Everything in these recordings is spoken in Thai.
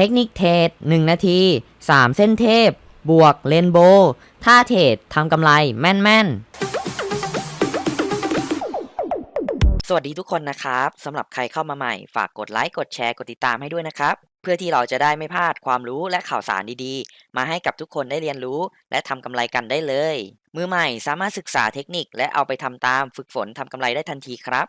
เทคนิคเทรด1นาที 3 เส้นเทพ บวกเลนโบว์ท่าเทรดทำกำไรแม่นๆ สวัสดีทุกคนนะครับสำหรับใครเข้ามาใหม่ ฝากกดไลค์ กดแชร์ กดติดตามให้ด้วยนะครับ เพื่อที่เราจะได้ไม่พลาดความรู้และข่าวสารดีๆ มาให้กับทุกคนได้เรียนรู้ และทำกำไรกันได้เลย มือใหม่สามารถศึกษาเทคนิคและเอาไปทำตามฝึกฝนทำกำไรได้ทันทีครับ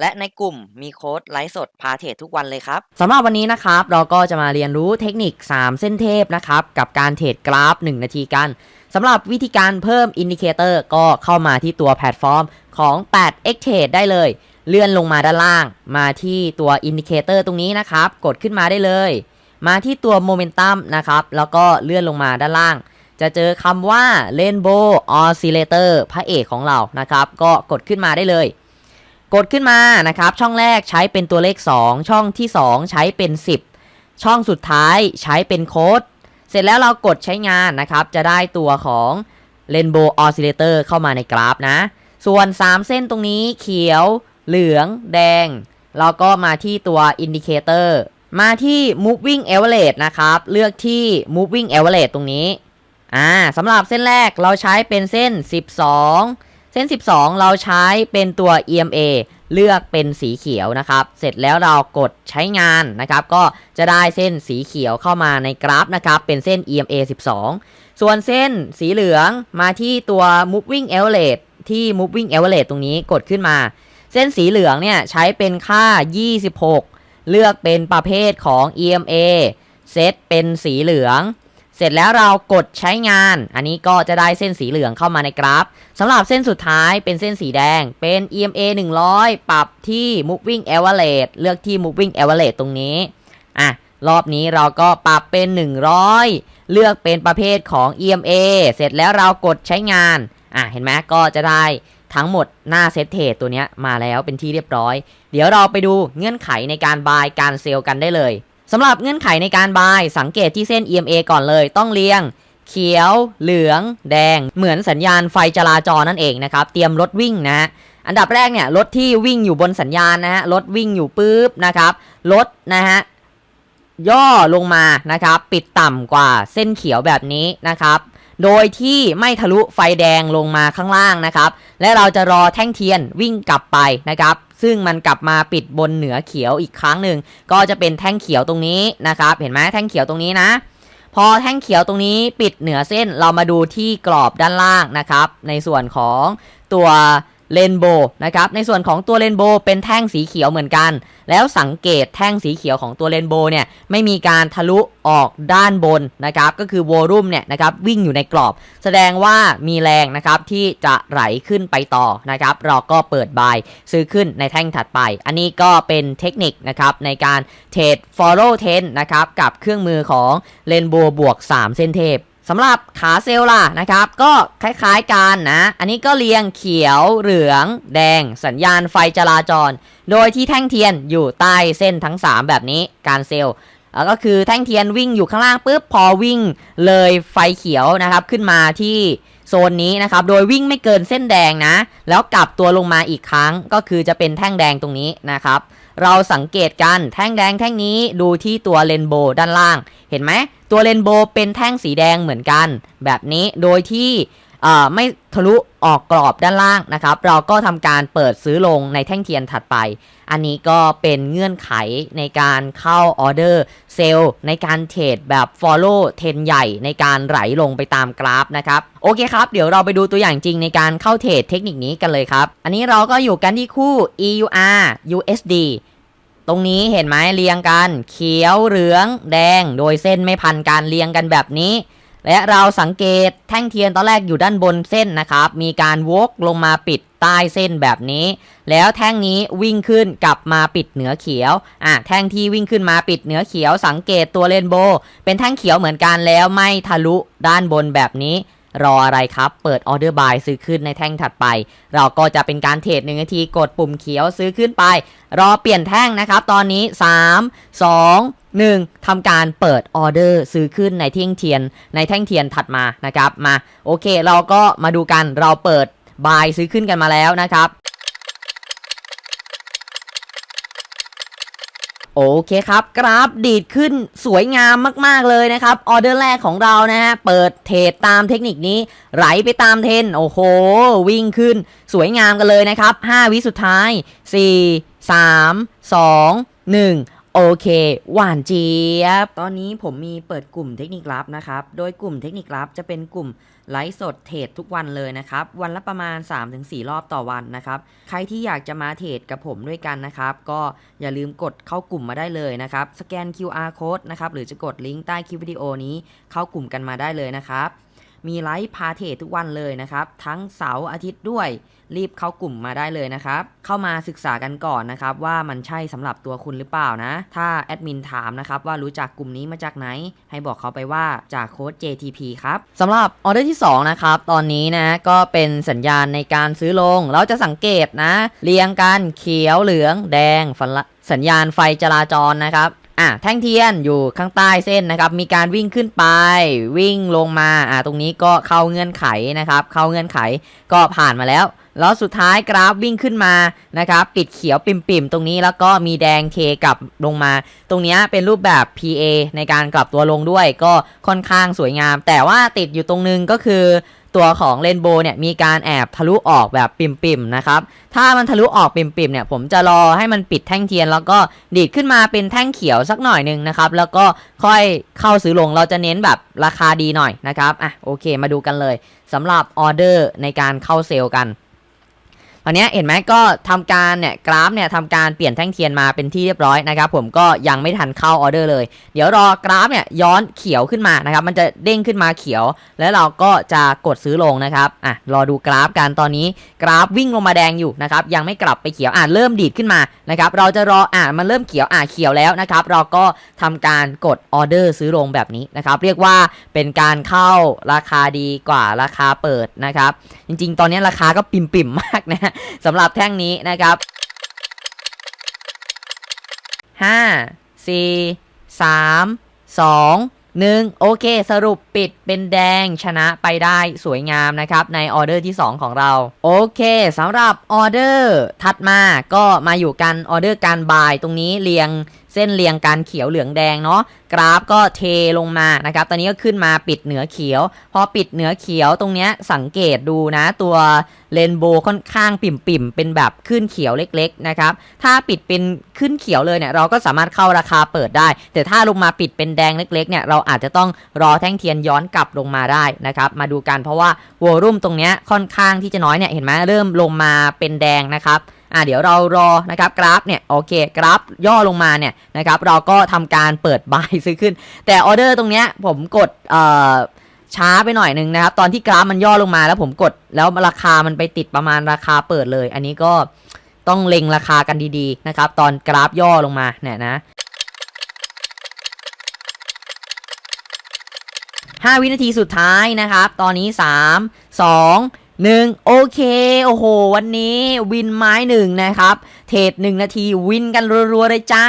และในกลุ่มมีโค้ดไลฟ์สดพาเทรดทุกวันเลยครับสำหรับวันนี้นะครับเราก็จะมาเรียนรู้เทคนิค 3 เส้นเทพนะครับกับการเทรดกราฟ 1 นาทีกันสำหรับวิธีการเพิ่มอินดิเคเตอร์ก็เข้ามาที่ตัวแพลตฟอร์มของ 8x Trade ได้เลย เลื่อนลงมาด้านล่าง มาที่ตัวอินดิเคเตอร์ตรงนี้นะครับ กดขึ้นมาได้เลย มาที่ตัวโมเมนตัมนะครับแล้วก็เลื่อนลงมาด้านล่าง จะเจอคำว่า Rainbow Oscillator พระเอกของเรานะครับ ก็กดขึ้นมาได้เลย กดขึ้นมานะครับ ช่องแรกใช้เป็นตัวเลข 2 ช่องที่ 2 ใช้เป็น 10 ช่องสุดท้ายใช้เป็นโค้ด เสร็จแล้วเรากดใช้งานนะครับ จะได้ตัวของ Rainbow Oscillator เข้ามาในกราฟนะ ส่วน 3 เส้นตรงนี้เขียว เหลือง แดง เราก็มาที่ตัว Indicator มาที่ moving average นะครับ เลือกที่ moving average ตรงนี้ อ่าสำหรับเส้นแรกเราใช้เป็นเส้น 12 เส้น 12 เราใช้เป็นตัว EMA เลือกเป็นสีเขียวนะครับ เสร็จแล้วเรากดใช้งานนะครับ ก็จะได้เส้นสีเขียวเข้ามาในกราฟนะครับ เป็นเส้น EMA 12 ส่วนเส้นสีเหลืองมาที่ตัว moving average ที่ moving average ตรงนี้กดขึ้นมา เส้นสีเหลืองเนี่ยใช้เป็นค่า 26 เลือกเป็นประเภทของ EMA เซตเป็นสีเหลือง เสร็จแล้วเรากดใช้งาน อันนี้ก็จะได้เส้นสีเหลืองเข้ามาในกราฟสำหรับเส้นสุดท้ายเป็นเส้นสีแดง เป็น EMA 100 ปรับที่ moving average เลือกที่ moving average ตรงนี้ อะ รอบนี้เราก็ปรับเป็น 100 เลือกเป็นประเภทของ EMA เสร็จแล้วเรากดใช้งาน อะ เห็นไหมก็จะได้ทั้งหมดหน้าเซตเทรดตัวนี้มาแล้วเป็นที่เรียบร้อย เดี๋ยวเราไปดูเงื่อนไขในการบายการเซลล์กันได้เลย สำหรับเงื่อนไขในการบายสังเกตที่เส้น EMA ก่อนเลยต้องเรียง เขียว เหลือง แดง เหมือนสัญญาณไฟจราจรนั่นเองนะครับ เตรียมรถวิ่งนะฮะอันดับแรกเนี่ยรถที่วิ่งอยู่บนสัญญาณนะฮะรถวิ่งอยู่ปุ๊บนะครับรถนะฮะย่อลงมานะครับ ปิดต่ำกว่าเส้นเขียวแบบนี้นะครับ โดยที่ไม่ทะลุไฟแดงลงมาข้างล่างนะครับ และเราจะรอแท่งเทียนวิ่งกลับไปนะครับ ซึ่งมันกลับมาปิดบนเหนือเขียวอีกครั้งหนึ่งก็จะเป็นแท่งเขียวตรงนี้นะครับ เห็นไหมแท่งเขียวตรงนี้นะ พอแท่งเขียวตรงนี้ปิดเหนือเส้นเรามาดูที่กรอบด้านล่างนะครับ ในส่วนของตัว เรนโบนะครับ ในส่วนของตัวเรนโบเป็นแท่งสีเขียวเหมือนกัน แล้วสังเกตแท่งสีเขียวของตัวเรนโบเนี่ยไม่มีการทะลุออกด้านบนนะครับ ก็คือวอลุ่มเนี่ยนะครับวิ่งอยู่ในกรอบ แสดงว่ามีแรงนะครับที่จะไหลขึ้นไปต่อนะครับ เราก็เปิดบายซื้อขึ้นในแท่งถัดไป อันนี้ก็เป็นเทคนิคนะครับในการเทรด follow trend นะครับกับเครื่องมือของเรนโบบวก 3 เส้นเทพ สำหรับขาเซลล์ล่ะนะครับ ก็คล้ายๆกันนะ อันนี้ก็เรียงเขียวเหลือง แดง สัญญาณไฟจราจร โดยที่แท่งเทียนอยู่ใต้เส้นทั้ง 3 แบบนี้การเซลล์แล้วก็คือแท่งเทียนวิ่งอยู่ข้างล่างปุ๊บพอวิ่งเลยไฟเขียวนะครับขึ้นมาที่โซนนี้นะครับ โดยวิ่งไม่เกินเส้นแดงนะ แล้วกลับตัวลงมาอีกครั้งก็คือจะเป็นแท่งแดงตรงนี้นะครับ เราสังเกตกันแท่งแดงแท่งนี้ดูที่ตัวเรนโบว์ด้านล่าง เห็นไหมตัวเรนโบว์เป็นแท่งสีแดงเหมือนกัน แบบนี้โดยที่ไม่ทะลุออกกรอบด้านล่างนะครับ เราก็ทำการเปิดซื้อลงในแท่งเทียนถัดไป อันนี้ก็เป็นเงื่อนไขในการเข้าออเดอร์เซลล์ในการเทรดแบบ Follow เทรนใหญ่ในการไหลลงไปตามกราฟนะครับ โอเคครับ เดี๋ยวเราไปดูตัวอย่างจริงในการเข้าเทรดเทคนิคนี้กันเลยครับ อันนี้เราก็อยู่กันที่คู่ EUR USD ตรงนี้เห็นไหมเรียงกัน เขียวเหลือง แดง โดยเส้นไม่พันการเรียงกันแบบนี้ และเราสังเกตแท่งเทียนตอนแรกอยู่ด้านบนเส้นนะครับ มีการวกลงมาปิดใต้เส้นแบบนี้ แล้วแท่งนี้วิ่งขึ้นกลับมาปิดเหนือเขียวอะแท่งที่วิ่งขึ้นมาปิดเหนือเขียว สังเกตตัวเรนโบว์เป็นแท่งเขียวเหมือนกันแล้วไม่ทะลุด้านบนแบบนี้ รออะไรครับ เปิดออเดอร์บายซื้อขึ้นในแท่งถัดไป เราก็จะเป็นการเทรดหนึ่งนาทีกดปุ่มเขียวซื้อขึ้นไป รอเปลี่ยนแท่งนะครับ ตอนนี้ 3 2 1ทำการเปิดออเดอร์ซื้อขึ้นในเที่ยงเทียน ในแท่งเทียนถัดมานะครับมาโอเค เราก็มาดูกันเราเปิดบายซื้อขึ้นกันมาแล้วนะครับ โอเคครับ กราฟดีดขึ้นสวยงามมาก ๆ เลยนะครับ ออเดอร์แรกของเรานะฮะ เปิดเทรดตามเทคนิคนี้ ไหลไปตามเทน โอ้โห วิ่งขึ้นสวยงามกันเลยนะครับ 5 วิสุดท้าย 4 3 2 1โอเค หวานเจี๊ยบ ตอนนี้ผมมีเปิดกลุ่มเทคนิคลับนะครับ โดยกลุ่มเทคนิคลับจะเป็นกลุ่ม ไลฟ์สดเทรดทุกวันเลยนะครับ วันละประมาณ 3-4 รอบต่อวันนะครับ ใครที่อยากจะมาเทรดกับผมด้วยกันนะครับ ก็อย่าลืมกดเข้ากลุ่มมาได้เลยนะครับ สแกน QR code นะครับ หรือจะกดลิงก์ใต้คลิปวิดีโอนี้เข้ากลุ่มกันมาได้เลยนะครับ มีไลฟ์พาเททุกวันเลยนะครับ ทั้งเสาร์อาทิตย์ด้วย รีบเข้ากลุ่มมาได้เลยนะครับ เข้ามาศึกษากันก่อนนะครับ ว่ามันใช่สำหรับตัวคุณหรือเปล่านะ ถ้าแอดมินถามนะครับว่ารู้จักกลุ่มนี้มาจากไหน ให้บอกเขาไปว่าจากโค้ด JTP ครับสำหรับออเดอร์ที่ 2 นะครับ ตอนนี้นะก็เป็นสัญญาณในการซื้อลง เราจะสังเกตนะ เรียงกันเขียวเหลือง แดงสัญญาณไฟจราจรนะครับอะแท่งเทียนอยู่ข้างใต้เส้นนะครับ มีการวิ่งขึ้นไป วิ่งลงมาอะตรงนี้ก็เข้าเงื่อนไขนะครับ เข้าเงื่อนไขก็ผ่านมาแล้ว แล้วสุดท้ายกราฟวิ่งขึ้นมานะครับ ปิดเขียวปิ่มๆตรงนี้แล้วก็มีแดงเคกลับลงมา ตรงเนี้ยเป็นรูปแบบ PA ในการกลับตัวลงด้วยก็ค่อนข้างสวยงาม แต่ว่าติดอยู่ตรงนึงก็คือ ตัวของเรนโบว์เนี่ยมีการแอบทะลุออกแบบปิ่มๆนะครับถ้ามันทะลุออกปิ่มๆเนี่ยผมจะรอให้มันปิดแท่งเทียน แล้วก็ดีดขึ้นมาเป็นแท่งเขียวสักหน่อยหนึ่งนะครับแล้วก็ค่อยเข้าซื้อลงเราจะเน้นแบบราคาดีหน่อยนะครับอะโอเคมาดูกันเลยสำหรับออเดอร์ในการเข้าเซลล์กัน ตอนนี้เห็นไหมก็ทำการเนี่ยกราฟเนี่ยทำการเปลี่ยนแท่งเทียนมาเป็นที่เรียบร้อยนะครับผมก็ยังไม่ทันเข้าออเดอร์เลย เดี๋ยวรอกราฟเนี่ยย้อนเขียวขึ้นมานะครับมันจะเด้งขึ้นมาเขียว แล้วเราก็จะกดซื้อลงนะครับอะรอดูกราฟกันตอนนี้กราฟวิ่งลงมาแดงอยู่นะครับยังไม่กลับไปเขียวอะเริ่มดีดขึ้นมานะครับเราจะรออะมันเริ่มเขียวอะเขียวแล้วนะครับเราก็ทำการกดออเดอร์ซื้อลงแบบนี้นะครับเรียกว่าเป็นการเข้าราคาดีกว่าราคาเปิดนะครับจริง ๆ ตอนนี้ราคาก็ปิ่มๆมากนะสำหรับแท่งนี้นะครับ5 4 3 2 1โอเค สรุปปิดเป็นแดงชนะไปได้สวยงามนะครับ ในออเดอร์ที่ 2 ของเรา โอเคสำหรับออเดอร์ถัดมาก็มาอยู่กันออเดอร์การบายตรงนี้เรียง เส้นเรียงการเขียวเหลืองแดงเนาะกราฟก็เทลงมานะครับ ตอนนี้ก็ขึ้นมาปิดเหนือเขียว พอปิดเหนือเขียวตรงเนี้ยสังเกตดูนะตัวเรนโบว์ค่อนข้างปิ่มๆเป็นแบบขึ้นเขียวเล็กๆนะครับ ถ้าปิดเป็นขึ้นเขียวเลยเนี่ยเราก็สามารถเข้าราคาเปิดได้ แต่ถ้าลงมาปิดเป็นแดงเล็กๆเนี่ยเราอาจจะต้องรอแท่งเทียนย้อนกลับลงมาได้นะครับ มาดูกันเพราะว่าวอลุ่มตรงเนี้ยค่อนข้างที่จะน้อยเนี่ยเห็นไหมเริ่มลงมาเป็นแดงนะครับ อ่าเดี๋ยวเรารอนะครับกราฟเนี่ยโอเคกราฟย่อลงมาเนี่ยนะครับเราก็ทำการเปิดบายซื้อขึ้น แต่ออเดอร์ตรงเนี้ยผมกดเอ่อช้าไปหน่อยหนึงนะครับ ตอนที่กราฟมันย่อลงมาแล้วผมกดแล้วราคามันไปติดประมาณราคาเปิดเลย อันนี้ก็ต้องเล็งราคากันดีๆนะครับ ตอนกราฟย่อลงมาเนี่ยนะ5วินาทีสุดท้ายนะครับ ตอนนี้ 3 2 หนึ่งโอเค โอ้โห วันนี้วินไม้หนึ่งนะครับ เทรดหนาทีวินกันรัวๆเลยจ้า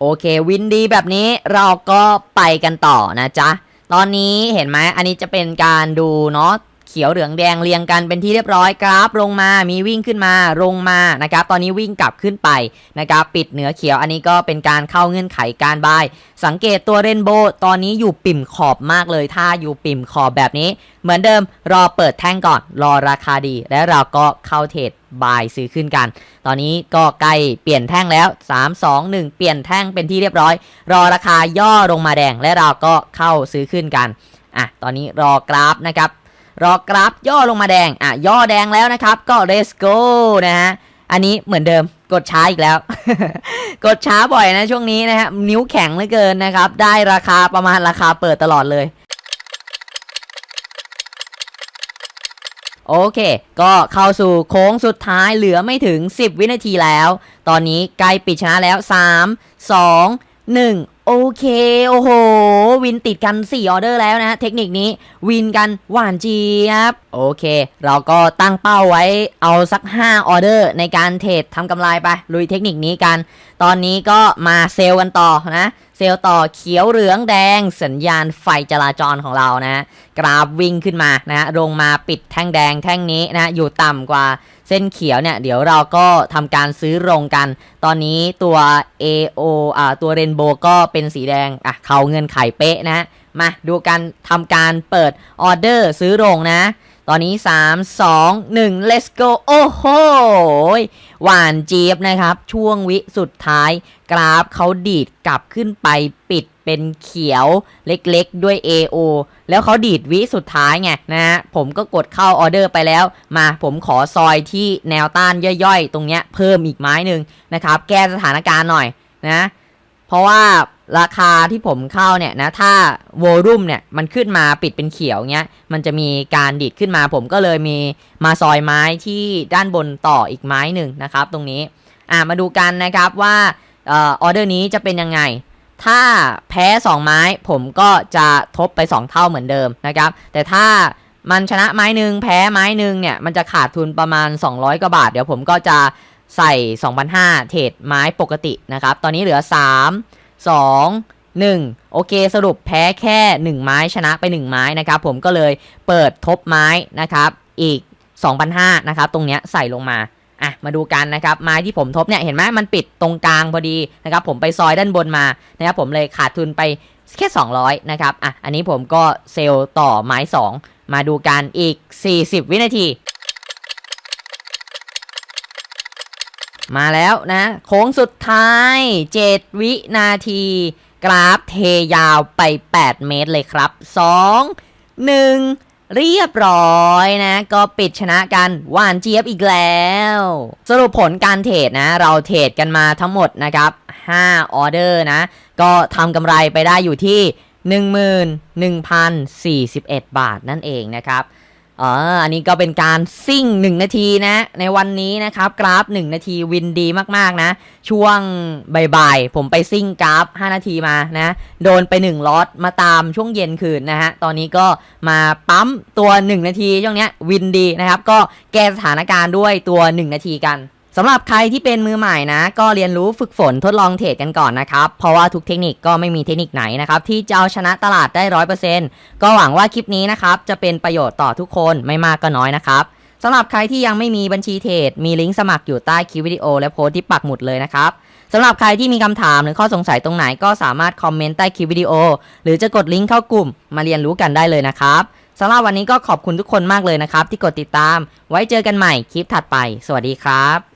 โอเค วินดีแบบนี้เราก็ไปกันต่อนะจ๊ะ ตอนนี้เห็นไหมอันนี้จะเป็นการดูเนาะ ขียวเหลืองแดงเรียงกันเป็นที่เรียบร้อยกราฟลงมามีวิ่งขึ้นมาลงมานะครับตอนนี้วิ่งกลับขึ้นไปนะครับปิดเหนือเขียวอันนี้ก็เป็นการเข้าเงื่อนไขการบาย สังเกตตัวเรนโบว์ตอนนี้อยู่ปิ่มขอบมากเลย ถ้าอยู่ปิ่มขอบแบบนี้ เหมือนเดิมรอเปิดแท่งก่อน รอราคาดี และเราก็เข้าเทรดบายซื้อขึ้นกัน ตอนนี้ก็ใกล้เปลี่ยนแท่งแล้ว 3 2 1 เปลี่ยนแท่งเป็นที่เรียบร้อย รอราคาย่อลงมาแดงและเราก็เข้าซื้อขึ้นกันอะตอนนี้รอกราฟนะครับ รอกราฟย่อลงมาแดง อะ ย่อแดงแล้วนะครับ ก็ let's go นะฮะ อันนี้เหมือนเดิม กดช้าอีกแล้ว กดช้าบ่อยนะช่วงนี้นะฮะ นิ้วแข็งเหลือเกินนะครับ ได้ราคาประมาณราคาเปิดตลอดเลย โอเค ก็เข้าสู่โค้งสุดท้ายเหลือไม่ถึง 10 วินาทีแล้ว ตอนนี้ใกล้ปิดชนะแล้ว 3 2 หนึ่งโอเค โอ้โห วินติดกัน4ออเดอร์แล้วนะ เทคนิคนี้วินกันหวานจีครับ โอเค เราก็ตั้งเป้าไว้เอาสัก 5 ออเดอร์ ในการเทรดทำกำไรไป ลุยเทคนิคนี้กัน ตอนนี้ก็มาเซลกันต่อนะ เซลล์ต่อเขียวเหลืองแดง สัญญาณไฟจราจรของเรานะกราฟวิ่งขึ้นมานะลงมาปิดแท่งแดงแท่งนี้นะอยู่ต่ำกว่าเส้นเขียวเนี่ยเดี๋ยวเราก็ทำการซื้อลงกัน ตอนนี้ตัว AO อ่าตัวเรนโบก็เป็นสีแดงอะเขาเงินไขเป๊ะนะมาดูกันทำการเปิดออเดอร์ซื้อลงนะ ตอนนี้ 3 2 1 let's go โอ้โห หวานเจี๊ยบนะครับ ช่วงวิสุดท้าย กราฟเขาดีดกลับขึ้นไปปิดเป็นเขียวเล็กๆ ด้วย AO แล้วเขาดีดวิสุดท้ายไงนะฮะผมก็กดเข้าออเดอร์ไปแล้ว มาผมขอซอยที่แนวต้านย่อยๆ ตรงเนี้ยเพิ่มอีกไม้หนึ่งนะครับ แก้สถานการณ์หน่อยนะ เพราะว่า ราคาที่ผมเข้าเนี่ยนะถ้าโวลุ่มเนี่ยมันขึ้นมาปิดเป็นเขียวเงี้ยมันจะมีการดีดขึ้นมาผมก็เลยมีมาซอยไม้ที่ด้านบนต่ออีกไม้หนึ่งนะครับ ตรงนี้อ่ามาดูกันนะครับว่าออเดอร์นี้จะเป็นยังไง ถ้าแพ้ 2 ไม้ผมก็จะทบไป 2 เท่าเหมือนเดิมนะครับ แต่ถ้ามันชนะไม้หนึ่งแพ้ไม้หนึ่งเนี่ยมันจะขาดทุนประมาณ 200กว่าบาท เดี๋ยวผมก็จะใส่ 2,500เทรดไม้ปกตินะครับ ตอนนี้เหลือ 3 2 1 โอเคสรุปแพ้แค่ 1 ไม้ชนะไป 1 ไม้นะครับ ผมก็เลยเปิดทบไม้นะครับ อีก2,500นะครับ ตรงเนี้ยใส่ลงมาอะมาดูกันนะครับไม้ที่ผมทบเนี่ยเห็นไหมมันปิดตรงกลางพอดีนะครับ ผมไปซอยด้านบนมานะครับผมเลยขาดทุนไปแค่ 200 นะครับ อะ อันนี้ผมก็เซลล์ต่อไม้ 2 มาดูกันอีก 40 วินาที มาแล้วนะโค้งสุดท้าย 7 วินาที กราฟเทยาวไป 8 เมตรเลยครับ 2 1 เรียบร้อยนะ ก็ปิดชนะกันหวานเจี๊ยบอีกแล้ว สรุปผลการเทรดนะ เราเทรดกันมาทั้งหมดนะครับ 5 ออเดอร์นะ ก็ทำกำไรไปได้อยู่ที่ 11,041 บาทนั่นเองนะครับ อ๋ออันนี้ก็เป็นการซิ่ง 1 นาทีนะ ในวันนี้นะครับ กราฟ 1 นาทีวินดีมาก ๆ นะ ช่วงบ่ายๆ ผมไปซิ่งกราฟ 5 นาทีมานะ โดนไป 1ล็อตมาตามช่วงเย็นคืนนะฮะ ตอนนี้ก็มาปั๊มตัว 1 นาทีช่วงเนี้ยวินดีนะครับ ก็แก้สถานการณ์ด้วยตัว 1 นาทีกัน สำหรับใครที่เป็นมือใหม่นะ ก็เรียนรู้ฝึกฝนทดลองเทรดกันก่อนนะครับ เพราะว่าทุกเทคนิคก็ไม่มีเทคนิคไหนนะครับ ที่จะเอาชนะตลาดได้ร้อยเปอร์เซ็นต์ก็หวังว่าคลิปนี้นะครับจะเป็นประโยชน์ต่อทุกคนไม่มากก็น้อยนะครับสำหรับใครที่ยังไม่มีบัญชีเทรดมีลิงก์สมัครอยู่ใต้คลิปวิดีโอและโพสต์ที่ปักหมุดเลยนะครับสำหรับใครที่มีคำถามหรือข้อสงสัยตรงไหนก็สามารถคอมเมนต์ใต้คลิปวิดีโอ หรือจะกดลิงก์เข้ากลุ่มมาเรียนรู้กันได้เลยนะครับสำหรับวันนี้ก็ขอบคุณทุกคนมากเลยนะครับ ที่กดติดตาม ไว้เจอกันใหม่คลิปถัดไป สวัสดีครับ